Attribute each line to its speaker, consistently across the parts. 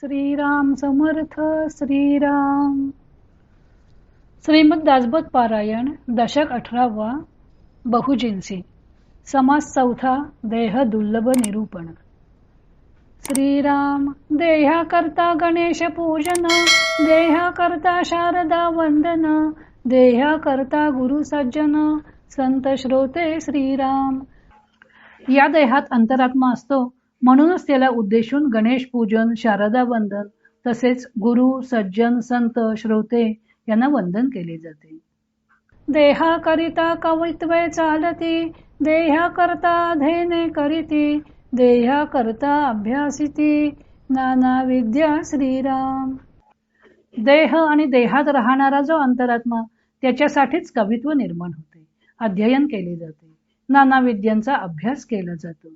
Speaker 1: श्रीराम समर्थ श्रीराम. श्रीमद दासबोध पारायण दशक अठरावा बहुजिन्सी समास चौथा देह दुर्लभ निरूपण. श्रीराम देहा करता गणेश पूजन देहा करता शारदा वंदन देहा करता गुरु सज्जन संत श्रोते श्रीराम. या देहात अंतरात्मा असतो म्हणूनच त्याला उद्देशून गणेश पूजन शारदा वंदन तसेच गुरु सज्जन संत श्रोते यांना वंदन केले जाते. देहा करिता कवित्वे चालती देहा करता धेने करीती देहा करता अभ्यासिती. नाना विद्या श्रीराम. देह आणि देहात राहणारा जो अंतरात्मा त्याच्यासाठीच कवित्व निर्माण होते अध्ययन केले जाते. नाना विद्यांचा अभ्यास केला जातो.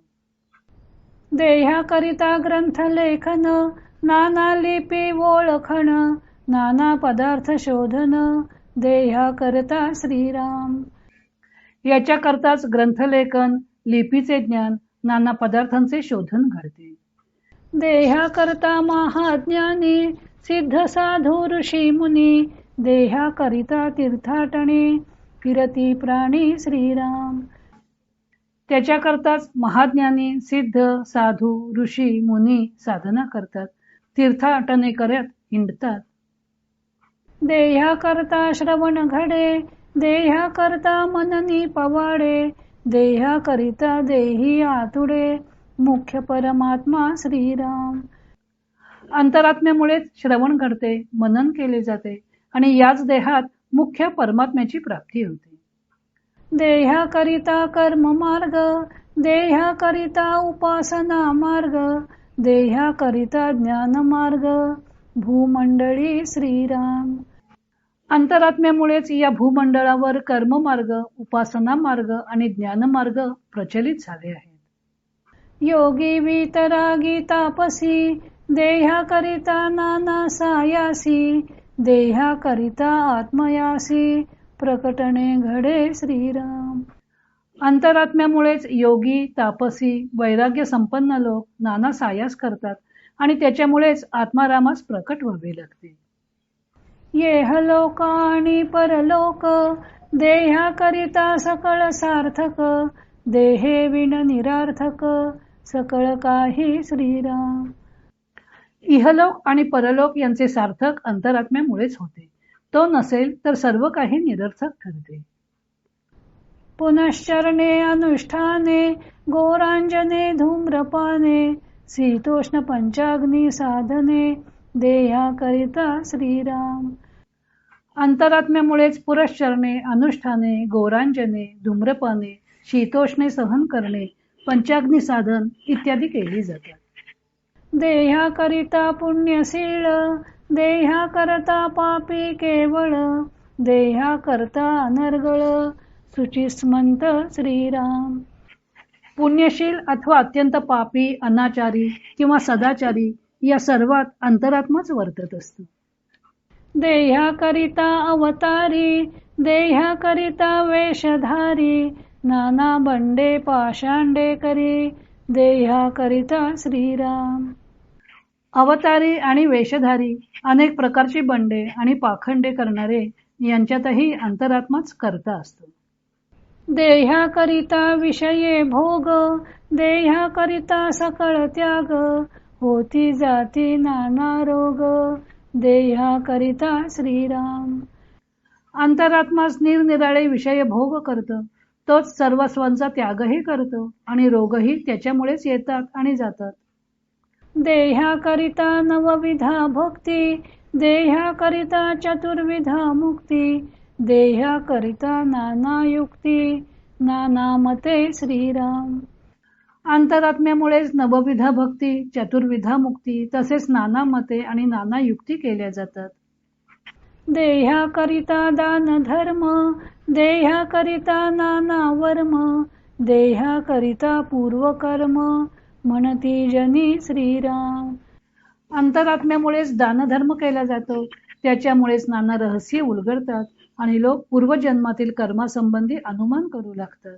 Speaker 1: देहाकरिता ग्रंथ लेखन नाना लिपी ओळखण नाना पदार्थ शोधन देहाकरता श्रीराम. याच्याकरताच ग्रंथलेखन लिपीचे ज्ञान नाना पदार्थांचे शोधन घडते. देहाकरता महाज्ञानी सिद्ध साधू ऋषी मुनी देहाकरिता तीर्थाटणे फिरती प्राणी श्रीराम. त्याच्याकरताच महाज्ञानी सिद्ध साधू ऋषी मुनी साधना करतात. तीर्थाटने करत हिंडतात. देहा करता श्रवण घडे देहा करता मननी पवाडे देहा करिता देही आतुडे मुख्य परमात्मा श्रीराम. अंतरात्म्यामुळेच श्रवण घडते मनन केले जाते आणि याच देहात मुख्य परमात्म्याची प्राप्ती होते. देह्याकरिता कर्म मार्ग देह्याकरिता उपासना मार्ग देह्याकरिता ज्ञान मार्ग. भूमंडळी श्रीराम. अंतरात्म्यामुळेच या भूमंडळावर कर्म मार्ग उपासना मार्ग आणि ज्ञान मार्ग प्रचलित झाले आहेत. योगी वितरागी तापसी देह्याकरिता नाना सायासी देह्याकरिता आत्मयासी प्रकटणे घडे श्रीराम. अंतरात्म्यामुळेच योगी तापसी वैराग्य संपन्न लोक नाना सायास करतात आणि त्याच्यामुळेच आत्मारामास प्रकट व्हावे लागते. येह लोक आणि परलोक देहा करिता सकळ सार्थक देहे विण निरार्थक सकळ काही श्रीराम. इहलोक आणि परलोक यांचे सार्थक अंतरात्म्यामुळेच होते. तो नसेल तर सर्व काही निरर्थक ठरते. पुनश्चरणे अनुष्ठाने गोरांजने धूम्रपाने शीतोष्ण पंचाग्नी साधने देहा करिता श्रीराम. अंतरात्म्यामुळेच पुरश्चरणे अनुष्ठाने गोरांजने धूम्रपाने शीतोष्णे सहन करणे पंचाग्नी साधन इत्यादी केली जातात. देहा करिता पुण्यशीळ देहा करता पापी केवळ देहा करता अनर्गळ सुचिस्मंत श्रीराम. पुण्यशील अथवा अत्यंत पापी अनाचारी किंवा सदाचारी या सर्वात अंतरात्माच वर्तत असतो. देह्याकरिता करिता अवतारी देह्याकरिता करिता वेशधारी नाना बंडे पाषांडे करी देहा करिता श्रीराम. अवतारी आणि वेशधारी अनेक प्रकारची बंडे आणि पाखंडे करणारे यांच्यातही अंतरात्माच करता असतो. देहा करिता विषये भोग देहा करिता सकळ त्याग होती जाती नाना रोग देहा करिता श्रीराम. अंतरात्माच निरनिराळे विषय भोग करत. तोच सर्वस्वांचा त्यागही करतो आणि रोगही त्याच्यामुळेच येतात आणि जातात. देह्याकरिता नवविधा भक्ती देह्याकरिता चतुर्विधा मुक्ती देह्याकरिता नाना युक्ती नाना मते श्रीराम अंतरात्म्यामुळेच नवविधा भक्ती चतुर्विधा मुक्ती तसेच नाना मते आणि नाना युक्ती केल्या जातात. देह्याकरिता दान धर्म देह्याकरिता नाना वर्म देह्याकरिता पूर्वकर्म म्हणती जनी श्रीराम. अंतरात्म्यामुळेच दानधर्म केला जातो. त्याच्यामुळेच नाना रहस्य उलगडतात आणि लोक पूर्वजन्मातील कर्मासंबंधी अनुमान करू लागतात.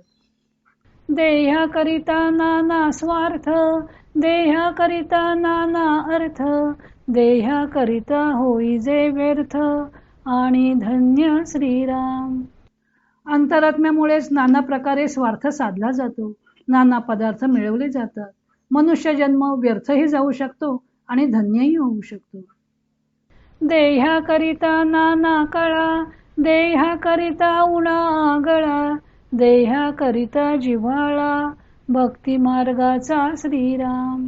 Speaker 1: देहा करिता नाना स्वार्थ देहा करिता नाना अर्थ देहा करिता होई जे व्यर्थ आणि धन्य श्रीराम. अंतरात्म्यामुळेच नाना प्रकारे स्वार्थ साधला जातो. नाना पदार्थ मिळवले जातात. मनुष्य जन्म व्यर्थही जाऊ शकतो आणि धन्यही होऊ शकतो. देहा करिता नाना कळा देहा करिता उणा गळा देहा करिता जिव्हाळा भक्ती मार्गाचा श्रीराम.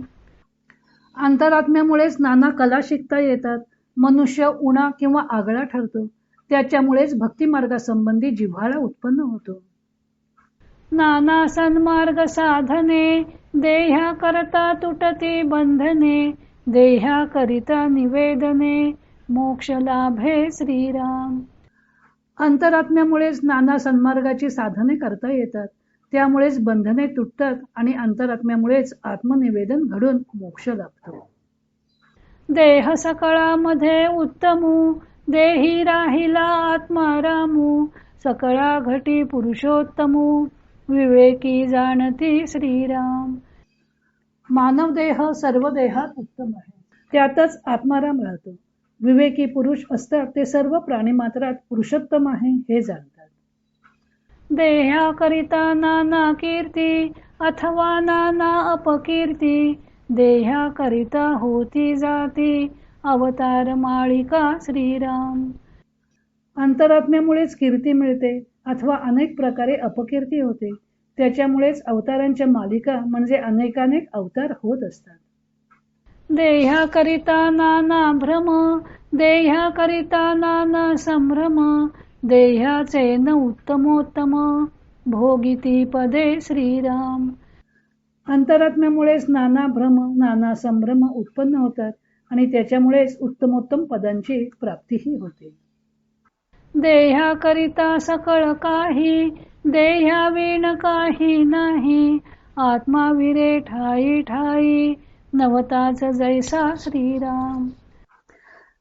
Speaker 1: अंतरात्म्यामुळेच नाना कला शिकता येतात मनुष्य उणा किंवा आगळा ठरतो त्याच्यामुळेच भक्ती मार्गासंबंधी जिव्हाळा उत्पन्न होतो. नाना सन्मार्ग साधने देह्या करता तुटती बंधने देह्या करिता निवेदने मोक्ष लाभे श्रीराम. अंतरात्म्यामुळेच नाना सन्मार्गाची साधने करता येतात. त्यामुळेच बंधने तुटतात आणि अंतरात्म्यामुळेच आत्मनिवेदन घडून मोक्ष लाभतो. देह सकळामध्ये उत्तमू देही राहिला आत्मारामू सकळा घटी पुरुषोत्तमू. विवेकी जाणती श्रीराम. मानव देह सर्व देहात उत्तम आहे. त्यातच आत्माराम राहतो. विवेकी पुरुष असतात ते सर्व प्राणी मात्रात पुरुषोत्तम आहे हे जाणतात. देहा करिता नाना कीर्ती अथवा नाना अपकीर्ती देहा करिता होती जाती अवतार माळिका श्रीराम. अंतरात्म्यामुळेच कीर्ती मिळते. अथवा अनेक प्रकारे अपकीर्ती होते. त्याच्यामुळेच अवतारांच्या मालिका म्हणजे अनेकानेक अवतार होत असतात. देहा करिता नाना भ्रम देहा करिता नाना संभ्रम देहाचे न उत्तमोत्तम भोगिती पदे श्रीराम. अंतरात्म्यामुळेच नाना भ्रम नाना संभ्रम उत्पन्न होतात आणि त्याच्यामुळेच उत्तमोत्तम पदांची प्राप्तीही होते. देहा करिता सकळ काही देहा विण काही नाही. आत्मा विरे ठाई ठाई नवताच जैसा श्रीराम.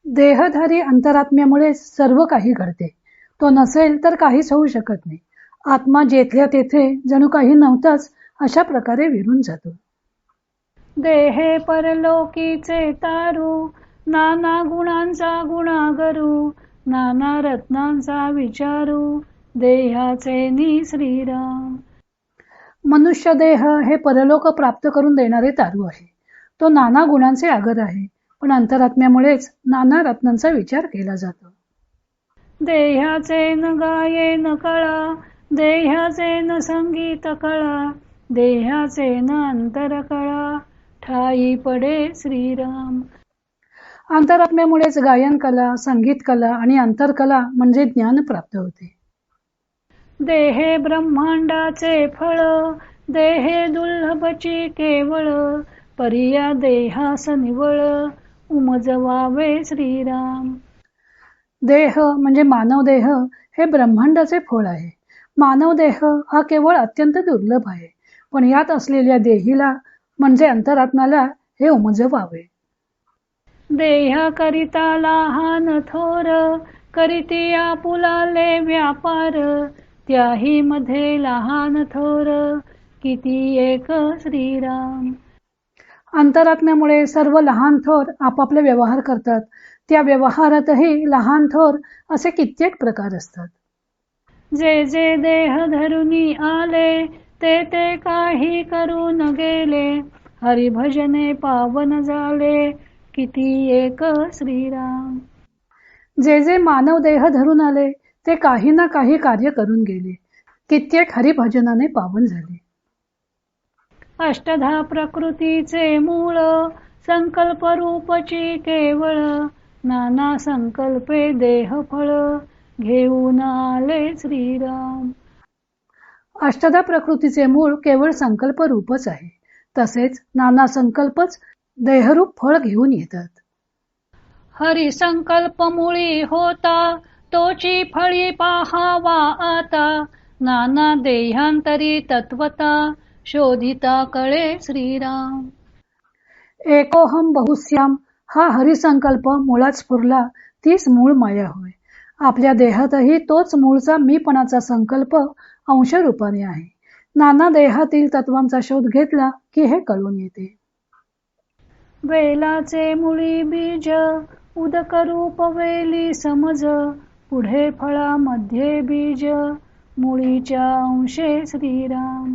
Speaker 1: देहधारी अंतरात्म्यामुळे सर्व काही घडते. तो नसेल तर काहीच होऊ शकत नाही. आत्मा जेथल्या तेथे जणू काही नव्हताच अशा प्रकारे विरून जातो. देहे परलोकीचे तारू नाना गुणांचा गुणागरू नाना रत्नांचा विचारू देहाचे नि श्रीराम. मनुष्य देह हे परलोक प्राप्त करून देणारे तारू आहे. तो नाना गुणांचे आगर आहे पण अंतरात्म्यामुळेच नाना रत्नांचा विचार केला जातो. देहाचे न गाये न कळा देहाचे न संगीत कळा देहाचे न अंतर कळा ठाई पडे श्रीराम. अंतरात्म्यामुळेच गायन कला संगीत कला आणि अंतरकला म्हणजे ज्ञान प्राप्त होते. देहे ब्रह्मांडाचे फळ देहे दुर्लभची केवळ परिया देहास निवळ उमजवावे श्रीराम. देह म्हणजे मानव देह हे ब्रह्मांडाचे फळ आहे. मानव देह हा केवळ अत्यंत दुर्लभ आहे पण यात असलेल्या देहीला म्हणजे अंतरात्म्याला हे उमजवावे. देहा करिता लहान थोर करीती आपुलाले व्यापार. त्याही मध्ये लहान थोर किती एक श्रीराम. अंतरात्म्यामुळे सर्व लहान थोर आपापले व्यवहार करतात. त्या व्यवहारातही लहान थोर असे कित्येक प्रकार असतात. जे जे देह धरुनी आले ते ते काही करून गेले. हरिभजने पावन झाले किती एक श्रीराम. जे जे मानव देह धरून आले ते काही ना काही कार्य करून गेले. कित्येक हरिभजनाने पावन झाले. अष्टधा प्रकृतीचे मूळ संकल्प रूपची केवळ नाना संकल्पे देह फळ घेऊन आले श्रीराम. अष्टधा प्रकृतीचे मूळ केवळ संकल्प रूपच आहे. तसेच नाना संकल्पच देहरूप फळ घेऊन येतात. हरी संकल्प मुळी होता तोची फळी पाहावा आता. नाना देहांतरी तत्वता शोधिता कळे श्रीराम. एकोहम बहुश्याम हा हरिसंकल्प मुळात स्फुरला तीच मूळ माया होय. आपल्या देहातही तोच मूळचा मीपणाचा संकल्प अंशरूपाने आहे. नाना देहातील तत्वांचा शोध घेतला की हे कळून येते. वेलाचे मुळी बीज उदक रूप वेली समज पुढे फळा मध्ये बीज मुळीच्या अंशे श्रीराम.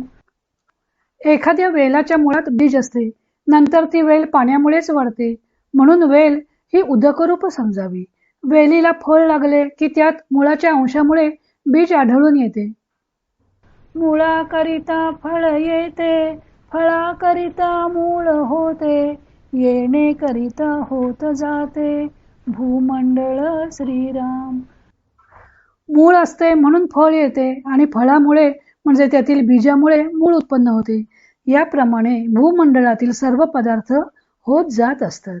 Speaker 1: एखाद्या वेलाच्या मुळात बीज असते नंतर ती वेल पाण्यामुळेच वाढते. म्हणून वेल ही उदकरूप समजावी. वेलीला फळ लागले की त्यात मुळाच्या अंशामुळे बीज आढळून येते. मुळाकरिता फळ येते फळाकरिता मूळ होते. येणे करिता होत जाते. भूमंडळ श्रीराम. मूळ असते म्हणून फळ येते आणि फळामुळे म्हणजे त्यातील बीजामुळे मूळ उत्पन्न होते. याप्रमाणे भूमंडळातील सर्व पदार्थ होत जात असतात.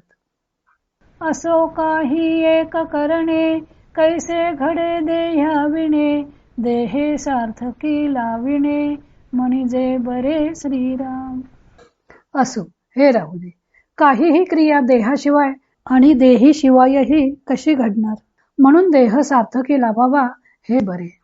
Speaker 1: असो काही एक करणे कैसे घडे देह्याविणे देहे सार्थकी लाविणे म्हणजे बरे श्रीराम. असो हे राहू दे. काहीही क्रिया देहाशिवाय आणि देही शिवायही कशी घडणार? म्हणून देह सार्थकी लावावा हे बरे.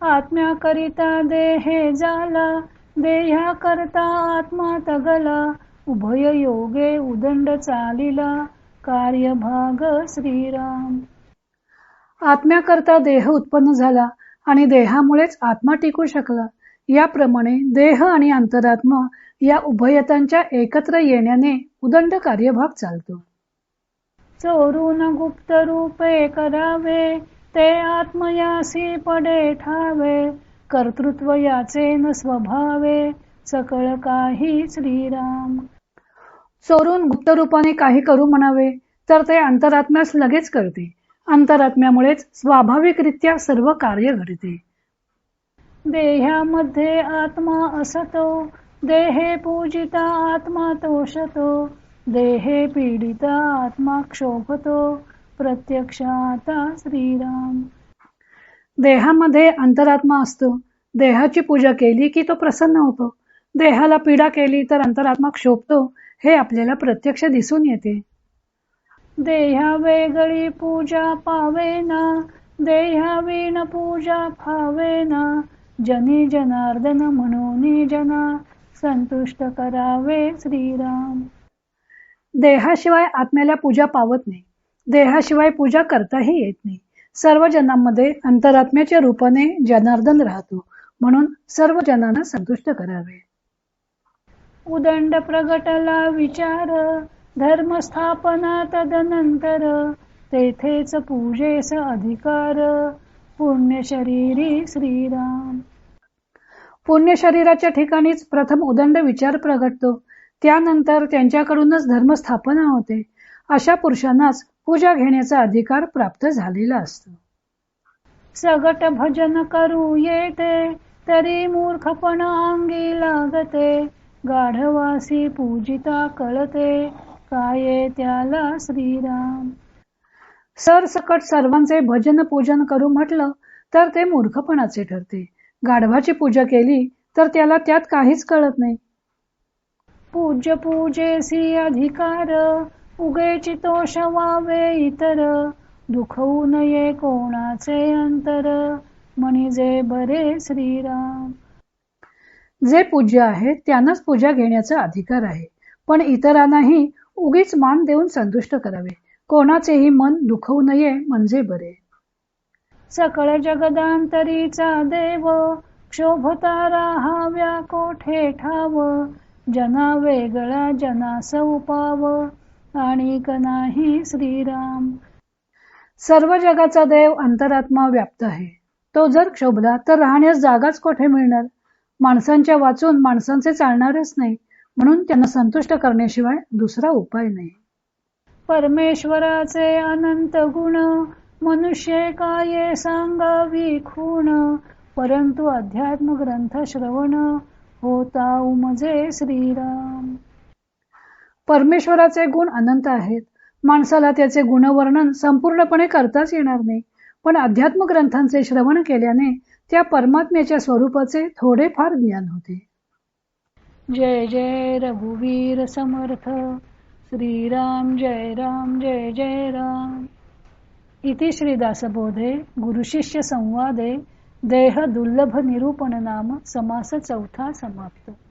Speaker 1: आत्म्याकरिता देहे झाला देह्या करता आत्मा तगला उभय योगे उदंड चालिला कार्यभाग श्रीराम. आत्म्याकरता देह उत्पन्न झाला आणि देहामुळेच आत्मा टिकू शकला. याप्रमाणे देह आणि अंतरात्मा या उभयतांच्या एकत्र येण्याने उदंड कार्यभाग चालतो. चोरून गुप्त रूपे करावे ते आत्मयासी पडे ठावे कर्तृत्व याचे न स्वभावे सकळ काही श्रीराम. चोरून गुप्त रूपाने काही करू म्हणावे तर ते अंतरात्म्यास लगेच करते. अंतरात्म्यामुळेच स्वाभाविकरित्या सर्व कार्य घडते. देह्यामध्ये आत्मा असतो. देहे पूजिता आत्मा तोषतो. देहे पीडिता आत्मा क्षोभतो. प्रत्यक्ष आता श्रीराम. देहामध्ये अंतरात्मा असतो. देहाची पूजा केली की तो प्रसन्न होतो. देहाला पीडा केली तर अंतरात्मा क्षोभतो. हे आपल्याला प्रत्यक्ष दिसून येते. देहा वेगळी पूजा पावेना. देहावीन पूजा फावेना जनी जनार्दन म्हणून जना संतुष्ट करावे श्रीराम. देहाशिवाय आत्म्याला पूजा पावत नाही. देहाशिवाय पूजा करताही येत नाही. सर्व जनांमध्ये अंतरात्म्याच्या रूपाने जनार्दन राहतो. म्हणून सर्व जनांना संतुष्ट करावे. उदंड प्रगटला विचार धर्मस्थापना तदनंतर तेथेच पूजेस अधिकार. पुण्य शरीरी श्रीराम. पुण्य शरीराच्या ठिकाणीच प्रथम उदंड विचार प्रगटतो. त्यानंतर त्यांच्याकडूनच धर्मस्थापना होते. अशा पुरुषांनाच पूजा घेण्याचा अधिकार प्राप्त झालेला असतो. सगट भजन करू येते तरी मूर्खपण अंगी लागते. गाढवासी पूजिता कळते काय त्याला श्रीराम. सरसकट सर्वांचे भजन पूजन करू म्हटलं तर ते मूर्खपणाचे ठरते. गाढवाची पूजा केली तर त्याला त्यात काहीच कळत नाही. पूज्य पूजेसी अधिकार उगे चितोष व्हावे इतर दुखवू नये कोणाचे अंतर म्हणजे बरे श्रीराम. जे पूज्य आहे त्यांनाच पूजा घेण्याचा अधिकार आहे पण इतरांनाही उगीच मान देऊन संतुष्ट करावे. कोणाचेही मन दुखवू नये म्हणजे बरे. सकळ जगदांतरीचा देव क्षोभता राहाव्या कोठे ठाव? जना वेगळा जना सौपाव आणि नाही श्रीराम. सर्व जगाचा देव अंतरात्मा व्याप्त आहे. तो जर क्षोभला तर राहण्यास जागाच कोठे मिळणार? माणसांच्या वाचून माणसांचे चालणारच नाही. म्हणून त्यांना संतुष्ट करण्याशिवाय दुसरा उपाय नाही. परमेश्वराचे अनंत गुण मनुष्य काय सांगावी खूण. परंतु अध्यात्म ग्रंथ श्रवण होता उमजे श्रीराम. परमेश्वराचे गुण अनंत आहेत. माणसाला त्याचे गुणवर्णन संपूर्णपणे करताच येणार नाही. पण अध्यात्म ग्रंथांचे श्रवण केल्याने त्या परमात्म्याच्या स्वरूपाचे थोडेफार ज्ञान होते. जय जय रघुवीर समर्थ. श्रीराम जय राम जय जय राम. इति श्रीदासबोधे गुरुशिष्य संवादे देह दुर्लभ निरूपण नाम समास चौथा समाप्त.